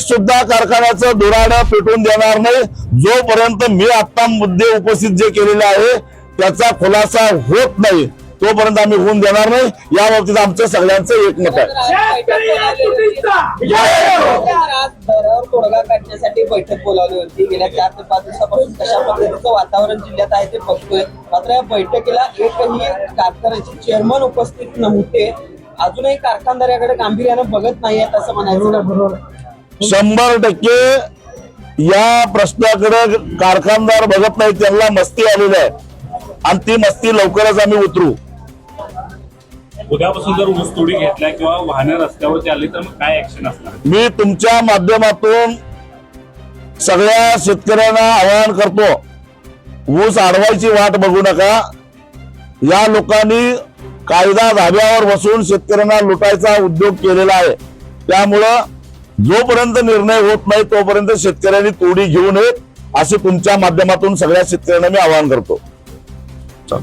सुद्धा कारखान्याचं दुराडं पेटून देणार नाही. जोपर्यंत मी आता मुद्दे उपस्थित जे केलेले आहे त्याचा खुलासा होत नाही तोपर्यंत आम्ही होऊन देणार नाही. या बाबतीत आमचं सगळ्यांचं एकमत आहे. बैठक बोलावली होती गेल्या चार ते पाच दिवसापासून कशा पद्धतीचं वातावरण जिल्ह्यात आहे ते बघतोय मात्र या बैठकीला एकही कारखान्याचे चेअरमन उपस्थित नव्हते अजूनही कारखानदार याकडे गांभीर्यानं बघत नाहीयेत असं म्हणायचं. शंभर टक्के या प्रश्नाकडे कारखानदार बघत नाही त्यांना मस्ती आलेली आहे. आणि ती मस्ती लवकरच आम्ही उतरू. उद्यापासून जर ऊसतोडी घेतल्या किंवा वाहने रस्त्यावरती आली तर मग काय ऍक्शन असणार? मी तुमच्या माध्यमातून सगळ्या शेतकऱ्यांना आवाहन करतो ऊस अडवायची वाट बघू नका. या लोकांनी कायदा धाब्यावर बसून शेतकऱ्यांना लुटायचा उद्योग केलेला आहे. त्यामुळं जोपर्यंत निर्णय होत नाही तोपर्यंत शेतकऱ्यांनी तोडी घेऊ नयेत असे तुमच्या माध्यमातून सगळ्या शेतकऱ्यांना मी आवाहन करतो. चल,